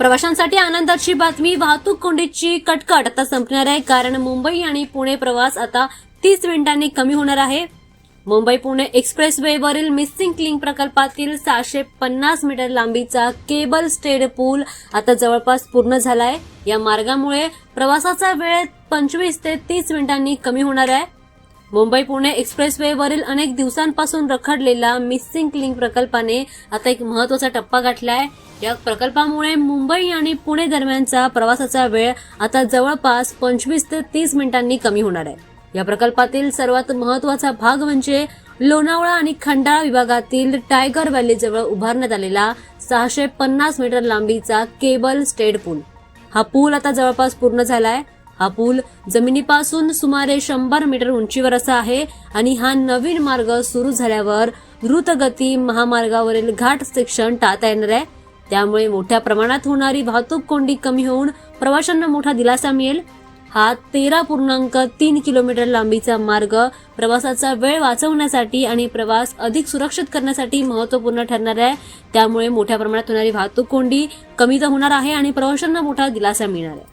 प्रवाशांसाठी आनंदाची बातमी वाहतूक कोंडीची कटकट. आता संपणार आहे कारण मुंबई आणि पुणे प्रवास आता तीस मिनिटांनी कमी होणार आहे. मुंबई पुणे एक्सप्रेस वेवरील मिसिंग लिंक प्रकल्पातील सहाशे पन्नास मीटर लांबीचा केबल स्टेड पूल आता जवळपास पूर्ण झालाय. या मार्गामुळे प्रवासाचा वेळ पंचवीस ते तीस मिनिटांनी कमी होणार आहे. मुंबई पुणे एक्सप्रेस वेवरील अनेक दिवसांपासून रखडलेला मिसिंग लिंक प्रकल्पाने आता एक महत्त्वाचा टप्पा गाठलाय. या प्रकल्पामुळे मुंबई आणि पुणे दरम्यानचा प्रवासाचा वेळ आता जवळपास पंचवीस ते तीस मिनिटांनी कमी होणार आहे. या प्रकल्पातील सर्वात महत्त्वाचा भाग म्हणजे लोणावळा आणि खंडाळा विभागातील टायगर व्हॅलीजवळ उभारण्यात आलेला सहाशे पन्नास मीटर लांबीचा केबल स्टेड पूल. हा पूल आता जवळपास पूर्ण झालाय. हा पूल जमिनीपासून सुमारे शंभर मीटर उंचीवर असा आहे आणि हा नवीन मार्ग सुरू झाल्यावर द्रुतगती महामार्गावरील घाट सेक्शन टाळता येणार आहे. त्यामुळे मोठ्या प्रमाणात होणारी वाहतूक कोंडी कमी होऊन प्रवाशांना मोठा दिलासा मिळेल. हा तेरा पूर्णांक तीन किलोमीटर लांबीचा मार्ग प्रवासाचा वेळ वाचवण्यासाठी आणि प्रवास अधिक सुरक्षित करण्यासाठी महत्त्वपूर्ण ठरणार आहे. त्यामुळे मोठ्या प्रमाणात होणारी वाहतूक कोंडी कमी तर होणार आहे आणि प्रवाशांना मोठा दिलासा मिळणार आहे.